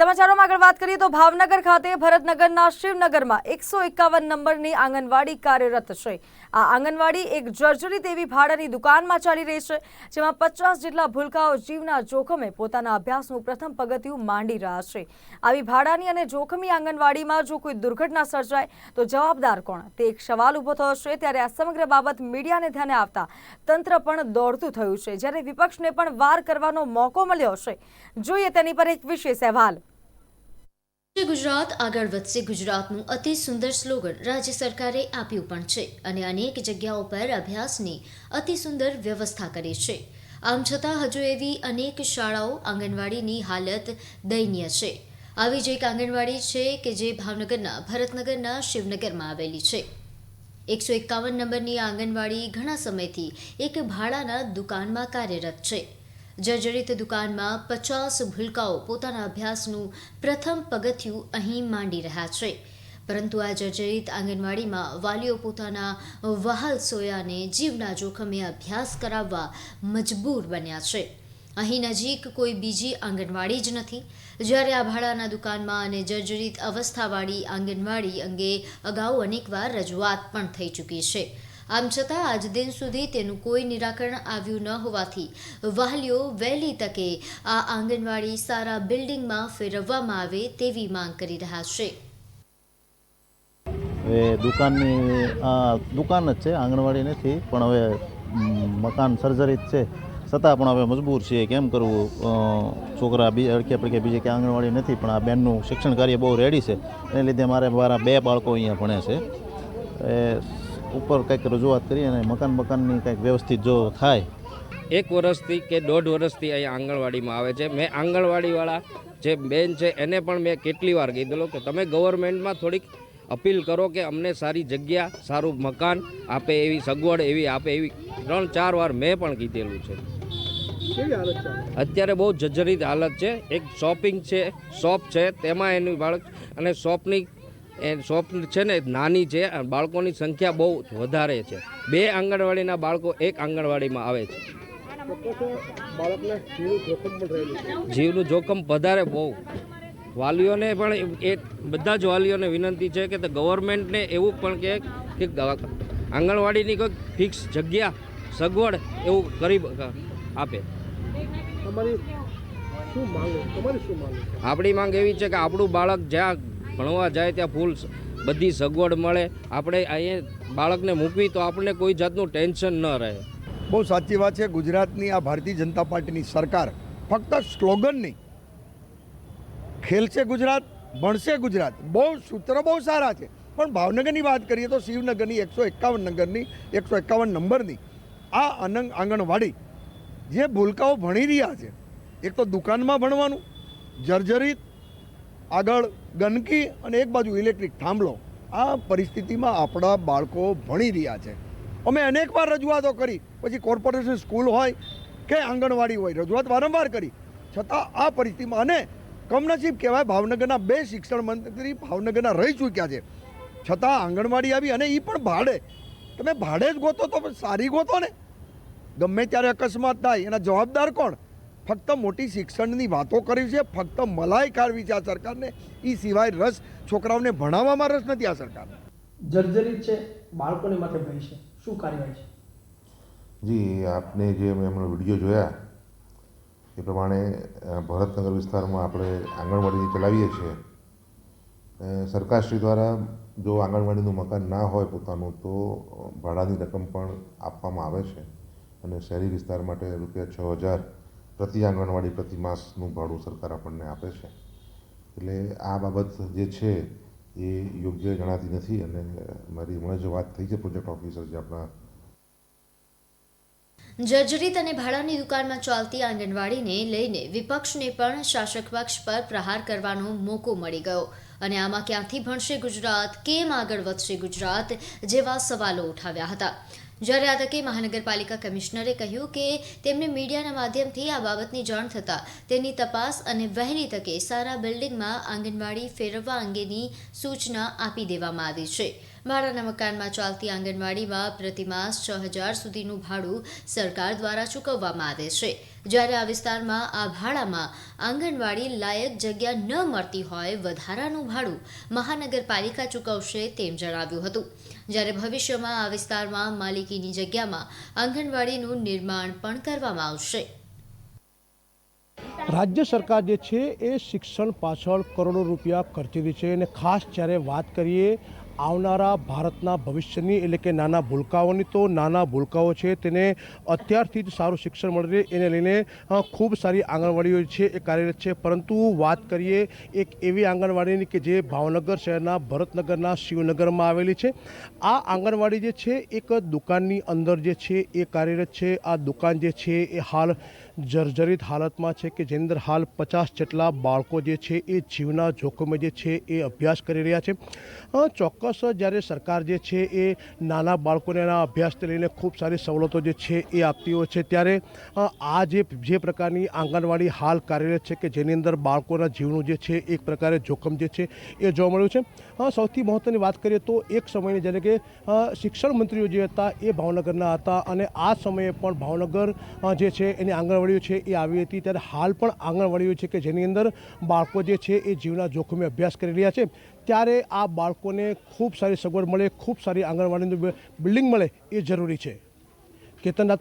સમાચારોમાં આગળ વાત કરીએ તો ભાવનગર ખાતે ભરતનગરના શિવનગરમાં એકસો એકાવન નંબરની આંગણવાડી કાર્યરત છે. આ આંગણવાડી એક જર્જરિત એવી ભાડાની દુકાનમાં ચાલી રહી છે, જેમાં પચાસ જેટલા ભૂલકાઓ જીવના જોખમે પોતાના અભ્યાસનું પ્રથમ પગથિયું માંડી રહ્યા છે. આવી ભાડાની અને જોખમી આંગણવાડીમાં જો કોઈ દુર્ઘટના સર્જાય, તો જવાબદાર કોણ? તે એક સવાલ ઊભો થયો છે, ત્યારે આ સમગ્ર બાબત મીડિયાને ધ્યાને આવતા તંત્ર પણ દોડતું થયું છે. જ્યારે વિપક્ષને પણ વાર કરવાનો મોકો મળ્યો છે. જોઈએ તેની પર એક વિશેષ અહેવાલ. ગુજરાત આગળ વધશે ગુજરાતનું અતિ સુંદર સ્લોગન રાજ્ય સરકારે આપ્યું પણ છે અને અનેક જગ્યાઓ પર અભ્યાસની અતિ સુંદર વ્યવસ્થા કરી છે. આમ છતાં હજુ એવી અનેક શાળાઓ આંગણવાડીની હાલત દયનીય છે. આવી જ એક આંગણવાડી છે કે જે ભાવનગરના, ભરતનગરના, શિવનગરમાં આવેલી છે. એકસો એકાવન નંબરની આંગણવાડી ઘણા સમયથી એક ભાડાના દુકાનમાં કાર્યરત છે. જર્જરિત દુકાનમાં પચાસ ભૂલકાઓ પોતાના અભ્યાસનું પ્રથમ પગથિયું અહીં માંડી રહ્યા છે. પરંતુ આ જર્જરિત આંગણવાડીમાં વાલીઓ પોતાના વહાલ સોયાને જીવના જોખમે અભ્યાસ કરાવવા મજબૂર બન્યા છે. અહીં નજીક કોઈ બીજી આંગણવાડી જ નથી. જ્યારે આ ભાડાના દુકાનમાં અને જર્જરિત અવસ્થાવાળી આંગણવાડી અંગે અગાઉ અનેકવાર રજૂઆત પણ થઈ ચૂકી છે. આમ છતાં આજ દિન સુધી તેનું કોઈ નિરાકરણ આવ્યું ન હોવાથી વાલીઓ વહેલી તકે આ આંગણવાડી સારા બિલ્ડિંગમાં ફેરવવામાં આવે તેવી માંગ કરી રહ્યા છે. હવે દુકાનની, આ દુકાન જ છે આંગણવાડી નથી પણ હવે મકાન સર્જરી જ છે. છતાં પણ હવે મજબૂર છીએ કેમ કરવું? છોકરા બી અડકે પડકે બીજે કે આંગણવાડી નથી, પણ આ બેનનું શિક્ષણ કાર્ય બહુ રેડી છે. એને લીધે મારે, મારા બે બાળકો અહીંયા ભણે છે. એ ઉપર કંઈક રજૂઆત કરી અને મકાન મકાનની કંઈક વ્યવસ્થિત જો થાય. એક વર્ષથી કે દોઢ વર્ષથી અહીંયા આંગણવાડીમાં આવે છે. મેં આંગણવાડીવાળા જે બેન છે એને પણ મેં કેટલી વાર કીધેલું કે તમે ગવર્મેન્ટમાં થોડીક અપીલ કરો કે અમને સારી જગ્યા સારું મકાન આપે એવી સગવડ એવી આપે એવી. ત્રણ ચાર વાર મેં પણ કીધેલું છે? અત્યારે બહુ જર્જરિત હાલત છે. એક શોપિંગ છે શોપ છે તેમાં એનું બાળક અને શોપની એ શોપ છે ને નાની છે અને બાળકોની સંખ્યા બહુ વધારે છે. બે આંગણવાડીના બાળકો એક આંગણવાડીમાં આવે છે. જીવનું જોખમ વધારે બહુ. વાલીઓને પણ એ બધા જ વાલીઓને વિનંતી છે કે તે ગવર્મેન્ટને એવું પણ કે કે આંગણવાડીની કોઈ ફિક્સ જગ્યા સગવડ એવું કરી આપે. તમારી શું માંગ તમારી શું માંગ આપણી માંગ એવી છે કે આપણું બાળક જ્યાં ભણવા જાય ત્યાં ફૂલ બધી સગવડ મળે. આપણે અહીંયા બાળકને મૂકવી તો આપણને કોઈ જાતનું ટેન્શન ન રહે. બહુ સાચી વાત છે. ગુજરાતની આ ભારતીય જનતા પાર્ટીની સરકાર ફક્ત સ્લોગન નહીં ખેલશે ગુજરાત, ભણશે ગુજરાત. બહુ સૂત્ર બહુ સારા છે. પણ ભાવનગરની વાત કરીએ તો શિવનગરની એકસો એકાવન નગરની, એકસો એકાવન નંબરની આ અનંગ આંગણવાડી જે ભૂલકાઓ ભણી રહ્યા છે, એક તો દુકાનમાં ભણવાનું, જર્જરિત આગળ ગંદકી અને એક બાજુ ઇલેક્ટ્રિક થાંભલો. આ પરિસ્થિતિમાં આપણા બાળકો ભણી રહ્યા છે. અમે અનેકવાર રજૂઆતો કરી. પછી કોર્પોરેશન સ્કૂલ હોય કે આંગણવાડી હોય, રજૂઆત વારંવાર કરી. છતાં આ પરિસ્થિતિમાં અને કમનસીબ કહેવાય ભાવનગરના બે શિક્ષણ મંત્રી ભાવનગરના રહી ચૂક્યા છે. છતાં આંગણવાડી આવી અને એ પણ ભાડે. તમે ભાડે જ ગોતો તો સારી ગોતો ને. ગમે ત્યારે અકસ્માત થાય, એના જવાબદાર કોણ? ફક્ત મોટી શિક્ષણની વાતો કરી છે ફક્ત મલાઈ કાઢવી છે આ સરકારને. એ સિવાય રસ છોકરાઓને ભણાવવામાં રસ નથી આ સરકારને. જર્જરિત છે બાળકોને માથે ભય છે. શું કાર્યવાહી છે? જી આપને જે મેં હમણાં વીડિયો જોયા એ પ્રમાણે ભરતનગર વિસ્તારમાં આપણે આંગણવાડી ચલાવીએ છીએ. સરકારશ્રી દ્વારા જો આંગણવાડીનું મકાન ના હોય પોતાનું તો ભાડાની રકમ પણ આપવામાં આવે છે. અને શહેરી વિસ્તાર માટે રૂપિયા છ હજાર પ્રતિ આંગણવાડી, પ્રતિ માસનું ભાડું સરકાર આપણને આપે છે. એટલે આ બાબત જે છે એ યોગ્ય જણાતી નથી અને મારી હમણાં જ વાત થઈ છે પ્રોજેક્ટ ઓફિસર જે આપણા જર્જરિત અને ભાડાની દુકાનમાં ચાલતી આંગણવાડીને લઈને વિપક્ષને પણ શાસક પક્ષ પર પ્રહાર કરવાનો મોકો મળી ગયો. અને આમાં ક્યાંથી ભણશે ગુજરાત, કેમ આગળ વધશે ગુજરાત જેવા સવાલો ઉઠાવ્યા હતા. જ્યારે આ તકે મહાનગરપાલિકા કમિશનરે કહ્યું કે તેમને મીડિયાના માધ્યમથી આ બાબતની જાણ થતાં તેની તપાસ અને વહેલી તકે સારા બિલ્ડિંગમાં આંગણવાડી ફેરવવા અંગેની સૂચના આપી દેવામાં આવી છે. ભાડાના મકાનમાં ચાલતી આંગણવાડીમાં પ્રતિમાસ છ હજાર સુધીનું ભાડું સરકાર દ્વારા ચૂકવવામાં આવે છે. જ્યારે આ વિસ્તારમાં, આ ભાડામાં આંગણવાડી લાયક જગ્યા ન મળતી હોય વધારાનું ભાડું મહાનગરપાલિકા ચૂકવશે તેમ જણાવ્યું હતું. જ્યારે ભવિષ્યમાં આ વિસ્તારમાં માલિકીની જગ્યામાં આંગણવાડીનું નિર્માણ પણ કરવામાં આવશે. રાજ્ય સરકાર જે છે એ શિક્ષણ પાછળ કરોડો રૂપિયા ખર્ચી રહી છે અને ખાસ જ્યારે વાત કરીએ આવનારા ભારતના ભવિષ્યની એટલે કે નાના ભૂલકાઓની તો નાના ભૂલકાઓ છે, તેને અત્યારથી જ સારું શિક્ષણ મળી રહે એને લઈને ખૂબ સારી આંગણવાડીઓ છે, એ કાર્યરત છે. પરંતુ વાત કરીએ એક એવી આંગણવાડીની કે જે ભાવનગર શહેરના, ભરતનગરના, શિવનગરમાં આવેલી છે. આ આંગણવાડી જે છે, એક દુકાનની અંદર જે છે, એ કાર્યરત છે. આ દુકાન જે છે, એ હાલ જર્જરિત હાલતમાં છે કે જેની અંદર હાલ પચાસ જેટલા બાળકો જે છે એ જીવના જોખમે જે છે એ અભ્યાસ કરી રહ્યા છે. ચોક્કસ જ્યારે સરકાર જે છે એ નાના બાળકોને એના અભ્યાસને લઈને ખૂબ સારી સવલતો જે છે એ આપતી હોય છે, ત્યારે આ જે જે પ્રકારની આંગણવાડી હાલ કાર્યરત છે કે જેની અંદર બાળકોના જીવનું જે છે એક પ્રકારે જોખમ જે છે એ જોવા મળ્યું છે. સૌથી મહત્ત્વની વાત કરીએ તો એક સમયની જ્યારે કે શિક્ષણ મંત્રીઓ જે હતા એ ભાવનગરના હતા અને આ સમયે પણ ભાવનગર જે છે એની આંગણવાડીઓ છે એ આવી હતી. ત્યારે હાલ પણ આંગણવાડીઓ છે કે જેની અંદર બાળકો જે છે એ જીવના જોખમે અભ્યાસ કરી રહ્યા છે. ત્યારે આ બાળકોને ખૂબ સારી સગવડ મળે, ખૂબ સારી આંગણવાડીનું બિલ્ડિંગ મળે એ જરૂરી છે. કેતનનાથ